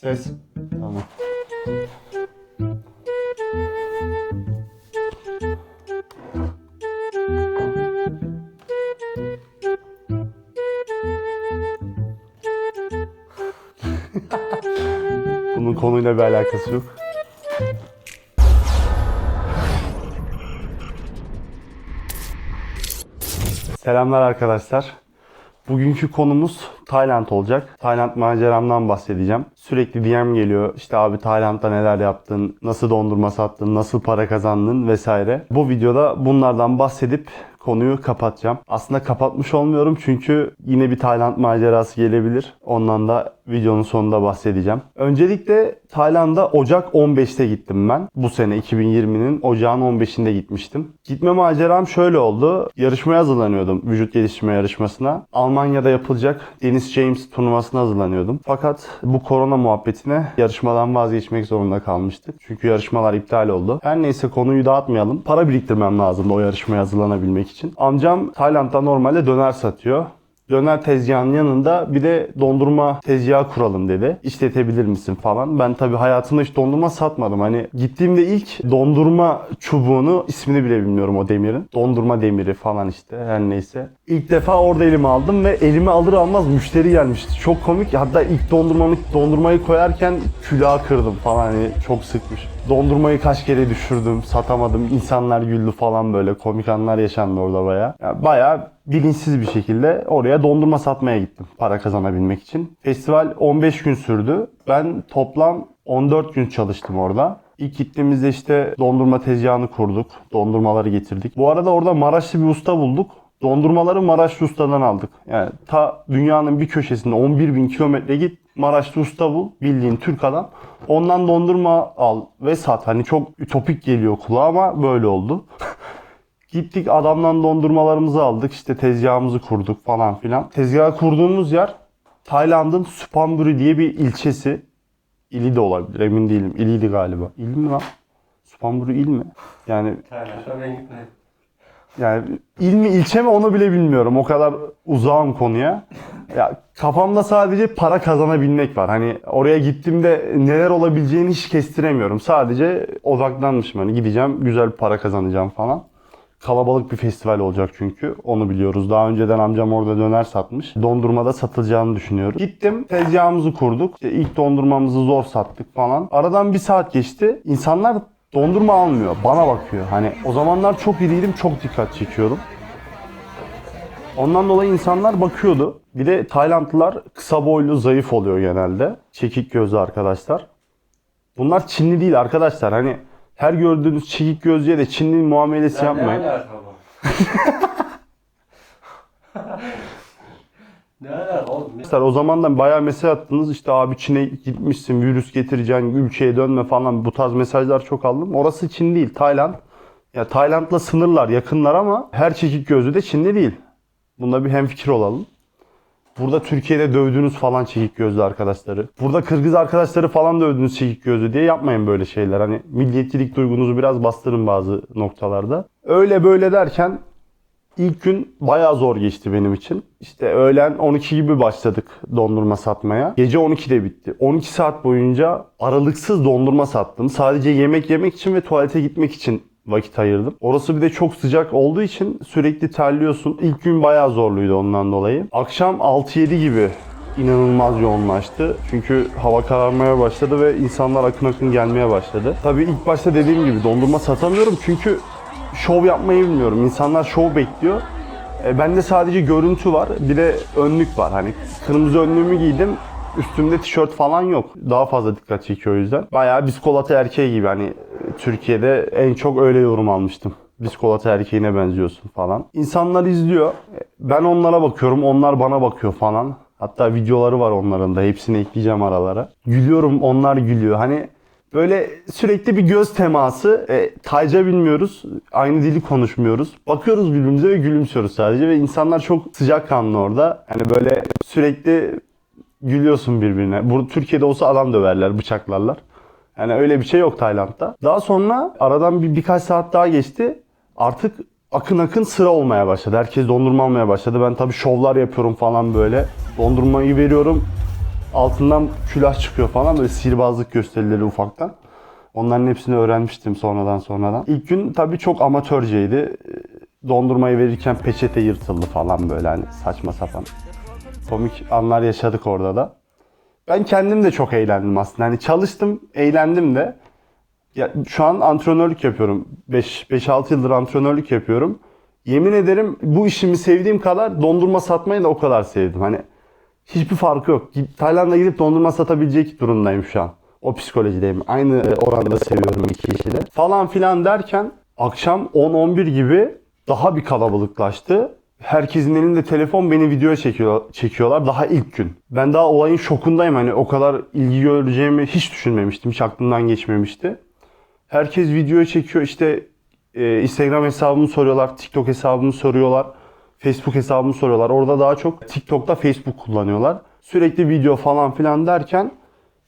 Ses. Tamam. Bunun konuyla bir alakası yok. Selamlar arkadaşlar. Bugünkü konumuz Tayland olacak. Tayland maceramdan bahsedeceğim. Sürekli DM geliyor. İşte abi Tayland'da neler yaptın, nasıl dondurma sattın, nasıl para kazandın vesaire. Bu videoda bunlardan bahsedip konuyu kapatacağım. Aslında kapatmış olmuyorum çünkü yine bir Tayland macerası gelebilir. Ondan da videonun sonunda bahsedeceğim. Öncelikle Tayland'a Ocak 15'te gittim ben. Bu sene 2020'nin Ocağın 15'inde gitmiştim. Gitme maceram şöyle oldu. Yarışmaya hazırlanıyordum. Vücut geliştirme yarışmasına. Almanya'da yapılacak Dennis James turnuvasına hazırlanıyordum. Fakat bu korona muhabbetine yarışmadan vazgeçmek zorunda kalmıştık. Çünkü yarışmalar iptal oldu. Her neyse konuyu dağıtmayalım. Para biriktirmem lazımdı o yarışmaya hazırlanabilmek için. Amcam Tayland'da normalde döner satıyor. Döner tezgahının yanında bir de dondurma tezgahı kuralım dedi. İşletebilir misin falan. Ben tabii hayatımda hiç dondurma satmadım. Hani gittiğimde ilk dondurma çubuğunu ismini bile bilmiyorum o demirin. Dondurma demiri falan işte her neyse. İlk defa orada elime aldım ve elime alır almaz müşteri gelmişti. Çok komik. Hatta ilk dondurmamı, dondurmayı koyarken külahı kırdım falan. Hani çok sıkmış. Dondurmayı kaç kere düşürdüm, satamadım. İnsanlar güldü falan böyle. Komik anlar yaşandı orada baya. Yani bayağı bilinçsiz bir şekilde oraya dondurma satmaya gittim para kazanabilmek için. Festival 15 gün sürdü. Ben toplam 14 gün çalıştım orada. İlk gittiğimizde işte dondurma tezgahını kurduk. Dondurmaları getirdik. Bu arada orada Maraşlı bir usta bulduk. Dondurmaları Maraşlı ustadan aldık. Yani ta dünyanın bir köşesinde 11 bin kilometre git Maraşlı usta bul. Bildiğin Türk adam. Ondan dondurma al ve sat. Hani çok ütopik geliyor kulağa ama böyle oldu. Gittik adamdan dondurmalarımızı aldık. işte tezgahımızı kurduk falan filan. Tezgahı kurduğumuz yer Tayland'ın Suphanburi diye bir ilçesi. İli de olabilir emin değilim. İliydi galiba. İl mi lan? Suphanburi il mi? Yani Tayland'a ben gitmedim. yani il mi ilçe mi onu bile bilmiyorum. O kadar uzağım konuya. Ya kafamda sadece para kazanabilmek var. Hani oraya gittiğimde neler olabileceğini hiç kestiremiyorum. Sadece odaklanmışım. Hani gideceğim güzel para kazanacağım falan. Kalabalık bir festival olacak çünkü. Onu biliyoruz. Daha önceden amcam orada döner satmış. Dondurmada satılacağını düşünüyoruz. Gittim. Tezgahımızı kurduk. İşte ilk dondurmamızı zor sattık falan. Aradan bir saat geçti. İnsanlar dondurma almıyor. Bana bakıyor. Hani o zamanlar çok iriydim. Çok dikkat çekiyordum. Ondan dolayı insanlar bakıyordu. Bir de Taylandlılar kısa boylu, zayıf oluyor genelde. Çekik gözlü arkadaşlar. Bunlar Çinli değil arkadaşlar. Hani her gördüğünüz çekik gözlüye de Çinli muamelesi yapmayın. Ne alaka ne alaka oğlum? Arkadaşlar o zamandan bayağı mesaj attınız. İşte abi Çin'e gitmişsin, virüs getireceksin, ülkeye dönme falan. Bu tarz mesajlar çok aldım. Orası Çin değil, Tayland. Ya Tayland'la sınırlar, yakınlar ama her çekik gözlü de Çinli değil. Bunda bir hemfikir olalım. Burada Türkiye'de dövdüğünüz falan çekik gözlü arkadaşları. Burada Kırgız arkadaşları falan dövdüğünüz çekik gözlü diye yapmayın böyle şeyler. Hani milliyetçilik duygunuzu biraz bastırın bazı noktalarda. Öyle böyle derken İlk gün bayağı zor geçti benim için. İşte öğlen 12 gibi başladık dondurma satmaya. Gece 12'de bitti. 12 saat boyunca aralıksız dondurma sattım. Sadece yemek yemek için ve tuvalete gitmek için vakit ayırdım. Orası bir de çok sıcak olduğu için sürekli terliyorsun. İlk gün bayağı zorluydu ondan dolayı. Akşam 6-7 gibi inanılmaz yoğunlaştı. Çünkü hava kararmaya başladı ve insanlar akın akın gelmeye başladı. Tabii ilk başta dediğim gibi dondurma satamıyorum çünkü şov yapmayı bilmiyorum. İnsanlar şov bekliyor. E, bende sadece görüntü var. Bir de önlük var. Hani kırmızı önlüğümü giydim. Üstümde tişört falan yok. Daha fazla dikkat çekiyor o yüzden. Bayağı biskolata erkeği gibi hani Türkiye'de en çok öyle yorum almıştım. Biskolata erkeğine benziyorsun falan. İnsanlar izliyor. Ben onlara bakıyorum. Onlar bana bakıyor falan. Hatta videoları var onların da. Hepsini ekleyeceğim aralara. Gülüyorum. Onlar gülüyor. Hani Böyle sürekli bir göz teması. E, Tayca bilmiyoruz. Aynı dili konuşmuyoruz. Bakıyoruz birbirimize ve gülümsüyoruz sadece. Ve insanlar çok sıcakkanlı orada. Yani böyle sürekli gülüyorsun birbirine. Bu Türkiye'de olsa adam döverler, bıçaklarlar. Yani öyle bir şey yok Tayland'da. Daha sonra aradan bir birkaç saat daha geçti. Artık akın akın sıra olmaya başladı. Herkes dondurma almaya başladı. Ben tabii şovlar yapıyorum falan böyle. Dondurmayı veriyorum. Altından külah çıkıyor falan böyle sihirbazlık gösterileri ufaktan. Onların hepsini öğrenmiştim sonradan sonradan. İlk gün tabii çok amatörceydi. Dondurmayı verirken peçete yırtıldı falan böyle hani saçma sapan. Komik anlar yaşadık orada da. Ben kendim de çok eğlendim aslında. Hani çalıştım, eğlendim de. Ya şu an antrenörlük yapıyorum. 5-6 yıldır antrenörlük yapıyorum. Yemin ederim bu işimi sevdiğim kadar dondurma satmayı da o kadar sevdim. Hani hiçbir farkı yok. Tayland'a gidip dondurma satabilecek durumdayım şu an. O psikolojideyim. Aynı oranda seviyorum iki işi de. Falan filan derken akşam 10-11 gibi daha bir kalabalıklaştı. Herkesin elinde telefon beni videoya çekiyor, çekiyorlar daha ilk gün. Ben daha olayın şokundayım. Hani o kadar ilgi göreceğimi hiç düşünmemiştim. Hiç aklımdan geçmemişti. Herkes videoya çekiyor. İşte e, Instagram hesabımı soruyorlar, TikTok hesabımı soruyorlar, Facebook hesabımı soruyorlar. Orada daha çok TikTok'ta Facebook kullanıyorlar. Sürekli video falan filan derken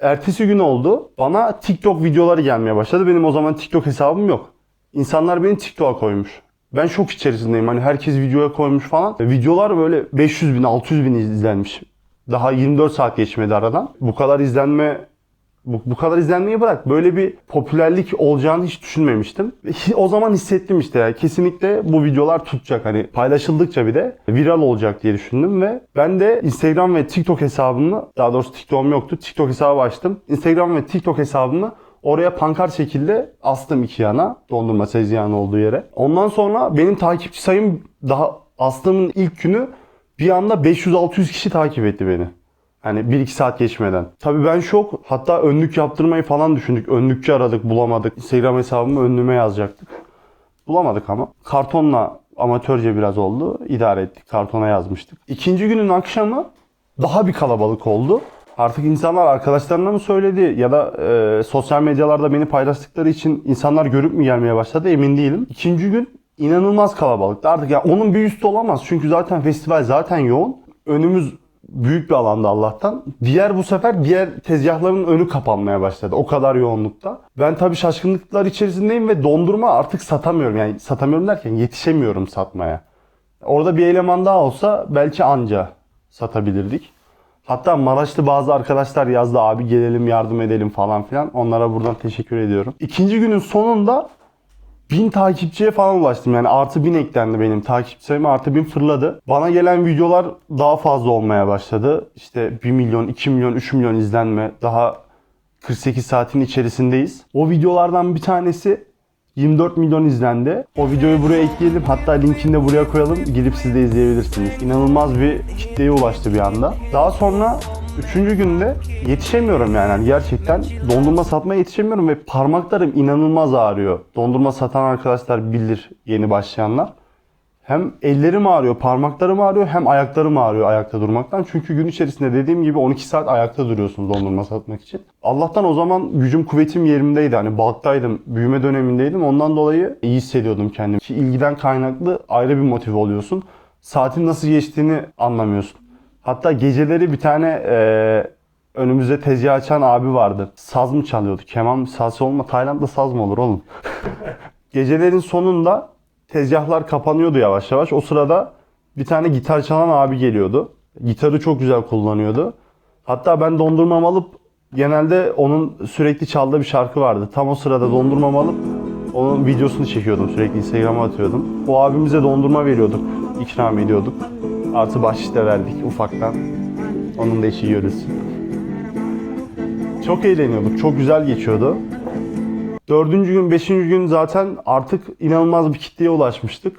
ertesi gün oldu. Bana TikTok videoları gelmeye başladı. Benim o zaman TikTok hesabım yok. İnsanlar beni TikTok'a koymuş. Ben şok içerisindeyim. Hani herkes videoya koymuş falan. E, Videolar böyle 500 bin, 600 bin izlenmiş. Daha 24 saat geçmedi aradan. Bu kadar izlenme bu, bu kadar izlenmeyi bırak. Böyle bir popülerlik olacağını hiç düşünmemiştim. O zaman hissettim işte ya. Kesinlikle bu videolar tutacak. Hani paylaşıldıkça bir de viral olacak diye düşündüm ve ben de Instagram ve TikTok hesabımı, daha doğrusu TikTok'um yoktu. TikTok hesabı açtım. Instagram ve TikTok hesabımı oraya pankart şekilde astım iki yana. Dondurma tezgahının olduğu yere. Ondan sonra benim takipçi sayım daha astığımın ilk günü bir anda 500-600 kişi takip etti beni. Hani 1-2 saat geçmeden. Tabii ben şok. Hatta önlük yaptırmayı falan düşündük. Önlükçü aradık bulamadık. Instagram hesabımı önlüğüme yazacaktık. Bulamadık ama. Kartonla amatörce biraz oldu. İdare ettik. Kartona yazmıştık. İkinci günün akşamı daha bir kalabalık oldu. Artık insanlar arkadaşlarına mı söyledi ya da e, sosyal medyalarda beni paylaştıkları için insanlar görüp mü gelmeye başladı emin değilim. İkinci gün inanılmaz kalabalıktı. Artık ya onun bir üstü olamaz. Çünkü zaten festival zaten yoğun. Önümüz büyük bir alanda Allah'tan. Diğer bu sefer diğer tezgahların önü kapanmaya başladı. O kadar yoğunlukta. Ben tabii şaşkınlıklar içerisindeyim ve dondurma artık satamıyorum. Yani satamıyorum derken yetişemiyorum satmaya. Orada bir eleman daha olsa belki anca satabilirdik. Hatta Maraşlı bazı arkadaşlar yazdı abi gelelim yardım edelim falan filan. Onlara buradan teşekkür ediyorum. İkinci günün sonunda bin takipçiye falan ulaştım. Yani artı bin eklendi benim takipçi sayım artı bin fırladı. Bana gelen videolar daha fazla olmaya başladı. İşte 1 milyon, 2 milyon, 3 milyon izlenme. Daha 48 saatin içerisindeyiz. O videolardan bir tanesi 24 milyon izlendi. O videoyu buraya ekleyelim. Hatta linkini de buraya koyalım. Gidip siz de izleyebilirsiniz. İnanılmaz bir kitleye ulaştı bir anda. Daha sonra Üçüncü günde yetişemiyorum yani. Hani gerçekten dondurma satmaya yetişemiyorum ve parmaklarım inanılmaz ağrıyor. Dondurma satan arkadaşlar bilir yeni başlayanlar. Hem ellerim ağrıyor, parmaklarım ağrıyor hem ayaklarım ağrıyor ayakta durmaktan. Çünkü gün içerisinde dediğim gibi 12 saat ayakta duruyorsunuz dondurma satmak için. Allah'tan o zaman gücüm kuvvetim yerimdeydi. Hani balktaydım, büyüme dönemindeydim. Ondan dolayı iyi hissediyordum kendimi. Ki ilgiden kaynaklı ayrı bir motive oluyorsun. Saatin nasıl geçtiğini anlamıyorsun. Hatta geceleri bir tane e, önümüzde tezgah açan abi vardı. Saz mı çalıyordu? Keman mı? Saz olma. Tayland'da saz mı olur oğlum? Gecelerin sonunda tezgahlar kapanıyordu yavaş yavaş. O sırada bir tane gitar çalan abi geliyordu. Gitarı çok güzel kullanıyordu. Hatta ben dondurmamı alıp genelde onun sürekli çaldığı bir şarkı vardı. Tam o sırada dondurmamı alıp onun videosunu çekiyordum. Sürekli Instagram'a atıyordum. O abimize dondurma veriyorduk. ikram ediyorduk. Artı bahşiş de verdik ufaktan. Onun da işi görürsün. Çok eğleniyorduk. Çok güzel geçiyordu. Dördüncü gün, beşinci gün zaten artık inanılmaz bir kitleye ulaşmıştık.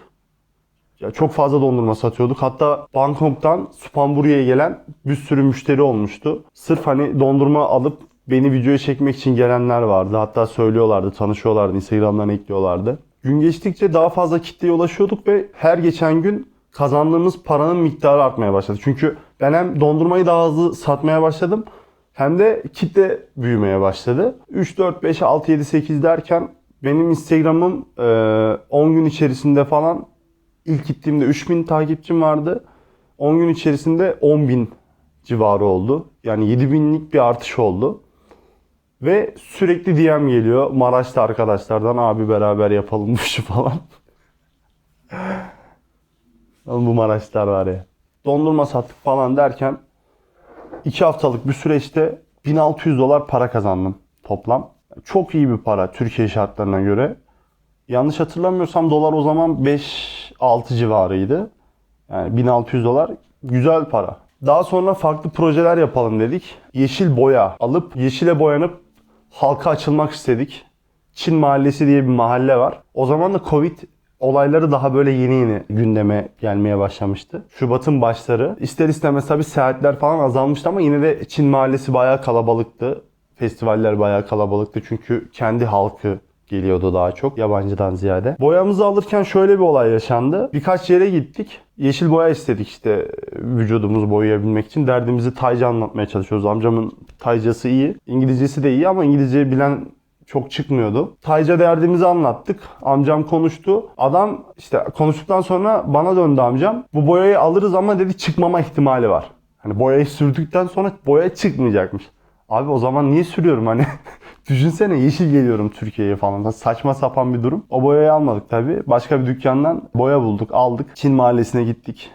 Ya çok fazla dondurma satıyorduk. Hatta Bangkok'tan Suphanburi'ye gelen bir sürü müşteri olmuştu. Sırf hani dondurma alıp beni videoya çekmek için gelenler vardı. Hatta söylüyorlardı, tanışıyorlardı, Instagram'dan ekliyorlardı. Gün geçtikçe daha fazla kitleye ulaşıyorduk ve her geçen gün kazandığımız paranın miktarı artmaya başladı. Çünkü ben hem dondurmayı daha hızlı satmaya başladım hem de kitle büyümeye başladı. 3, 4, 5, 6, 7, 8 derken benim Instagram'ım e, 10 gün içerisinde falan ilk gittiğimde 3000 takipçim vardı. 10 gün içerisinde 10.000 civarı oldu. Yani 7000'lik bir artış oldu. Ve sürekli DM geliyor Maraş'ta arkadaşlardan abi beraber yapalım bu işi falan. Oğlum bu Maraşlar var ya. Dondurma sattık falan derken 2 haftalık bir süreçte 1600 dolar para kazandım toplam. Çok iyi bir para Türkiye şartlarına göre. Yanlış hatırlamıyorsam dolar o zaman 5-6 civarıydı. Yani 1600 dolar güzel para. Daha sonra farklı projeler yapalım dedik. Yeşil boya alıp yeşile boyanıp halka açılmak istedik. Çin Mahallesi diye bir mahalle var. O zaman da Covid olayları daha böyle yeni yeni gündeme gelmeye başlamıştı. Şubat'ın başları. İster istemez tabii seyahatler falan azalmıştı ama yine de Çin Mahallesi bayağı kalabalıktı. Festivaller bayağı kalabalıktı çünkü kendi halkı geliyordu daha çok yabancıdan ziyade. Boyamızı alırken şöyle bir olay yaşandı. Birkaç yere gittik. Yeşil boya istedik işte vücudumuzu boyayabilmek için. Derdimizi Tayca anlatmaya çalışıyoruz. Amcamın Taycası iyi. İngilizcesi de iyi ama İngilizce bilen çok çıkmıyordu. Tayca derdimizi anlattık. Amcam konuştu. Adam işte konuştuktan sonra bana döndü amcam. Bu boyayı alırız ama dedi çıkmama ihtimali var. Hani boyayı sürdükten sonra boya çıkmayacakmış. Abi o zaman niye sürüyorum hani? Düşünsene yeşil geliyorum Türkiye'ye falan. Saçma sapan bir durum. O boyayı almadık tabii. Başka bir dükkandan boya bulduk, aldık. Çin mahallesine gittik.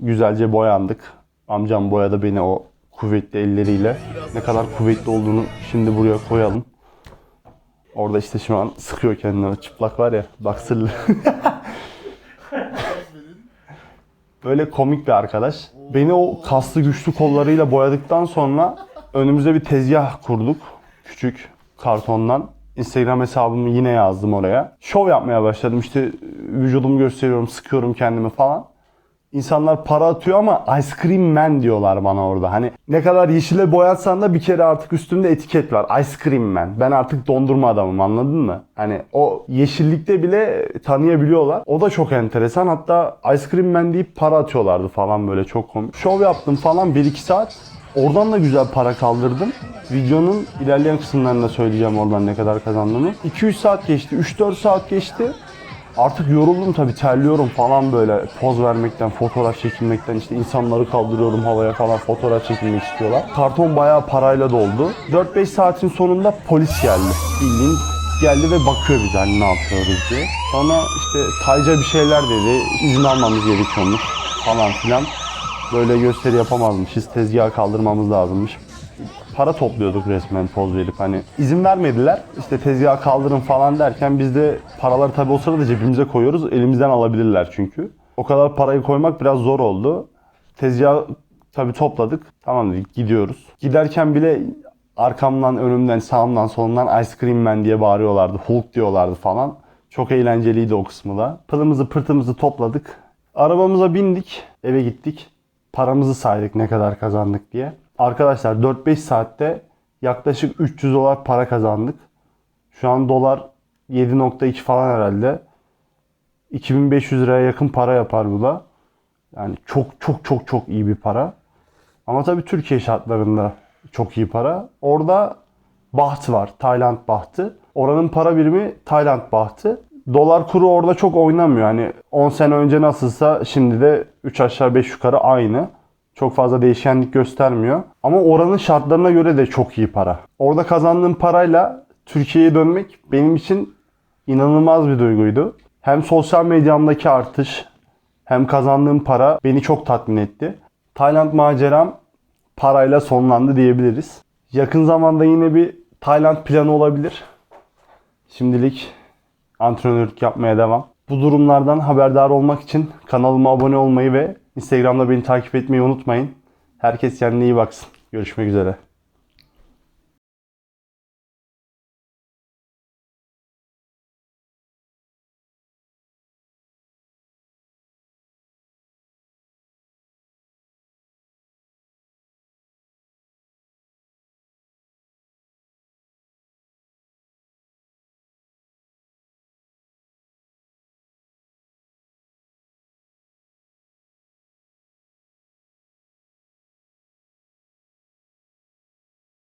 Güzelce boyandık. Amcam boyadı beni o kuvvetli elleriyle. Ne kadar kuvvetli olduğunu şimdi buraya koyalım. Orada işte şu an sıkıyor kendini. Çıplak var ya, baksırlı. Böyle komik bir arkadaş. Beni o kaslı güçlü kollarıyla boyadıktan sonra önümüze bir tezgah kurduk. Küçük kartondan. Instagram hesabımı yine yazdım oraya. Şov yapmaya başladım. İşte vücudumu gösteriyorum, sıkıyorum kendimi falan. İnsanlar para atıyor ama Ice Cream Man diyorlar bana orada. Hani ne kadar yeşile boyatsan da bir kere artık üstünde etiket var. Ice Cream Man. Ben artık dondurma adamım anladın mı? Hani o yeşillikte bile tanıyabiliyorlar. O da çok enteresan. Hatta Ice Cream Man deyip para atıyorlardı falan böyle çok komik. Şov yaptım falan 1-2 saat. Oradan da güzel para kaldırdım. Videonun ilerleyen kısımlarında söyleyeceğim oradan ne kadar kazandığımı. 2-3 saat geçti, 3-4 saat geçti. Artık yoruldum tabii terliyorum falan böyle poz vermekten, fotoğraf çekilmekten işte insanları kaldırıyorum havaya falan fotoğraf çekilmek istiyorlar. Karton bayağı parayla doldu. 4-5 saatin sonunda polis geldi. Bildiğin geldi ve bakıyor bize hani ne yapıyoruz diye. Sonra işte Tayca bir şeyler dedi. izin almamız gerekiyormuş falan filan. Böyle gösteri yapamazmışız. Tezgahı kaldırmamız lazımmış para topluyorduk resmen poz verip hani izin vermediler işte tezgahı kaldırın falan derken biz de paraları tabii o sırada cebimize koyuyoruz elimizden alabilirler çünkü. O kadar parayı koymak biraz zor oldu. Tezgahı tabii topladık tamam dedik gidiyoruz. Giderken bile arkamdan önümden sağımdan solumdan Ice Cream Man diye bağırıyorlardı Hulk diyorlardı falan. Çok eğlenceliydi o kısmı da. Pılımızı pırtımızı topladık. Arabamıza bindik eve gittik. Paramızı saydık ne kadar kazandık diye. Arkadaşlar 4-5 saatte yaklaşık 300 dolar para kazandık. Şu an dolar 7.2 falan herhalde. 2500 liraya yakın para yapar bu da. Yani çok çok çok çok iyi bir para. Ama tabii Türkiye şartlarında çok iyi para. Orada baht var. Tayland bahtı. Oranın para birimi Tayland bahtı. Dolar kuru orada çok oynamıyor. Hani 10 sene önce nasılsa şimdi de 3 aşağı 5 yukarı aynı. Çok fazla değişkenlik göstermiyor. Ama oranın şartlarına göre de çok iyi para. Orada kazandığım parayla Türkiye'ye dönmek benim için inanılmaz bir duyguydu. Hem sosyal medyamdaki artış hem kazandığım para beni çok tatmin etti. Tayland maceram parayla sonlandı diyebiliriz. Yakın zamanda yine bir Tayland planı olabilir. Şimdilik antrenörlük yapmaya devam. Bu durumlardan haberdar olmak için kanalıma abone olmayı ve Instagram'da beni takip etmeyi unutmayın. Herkes kendine iyi baksın. Görüşmek üzere.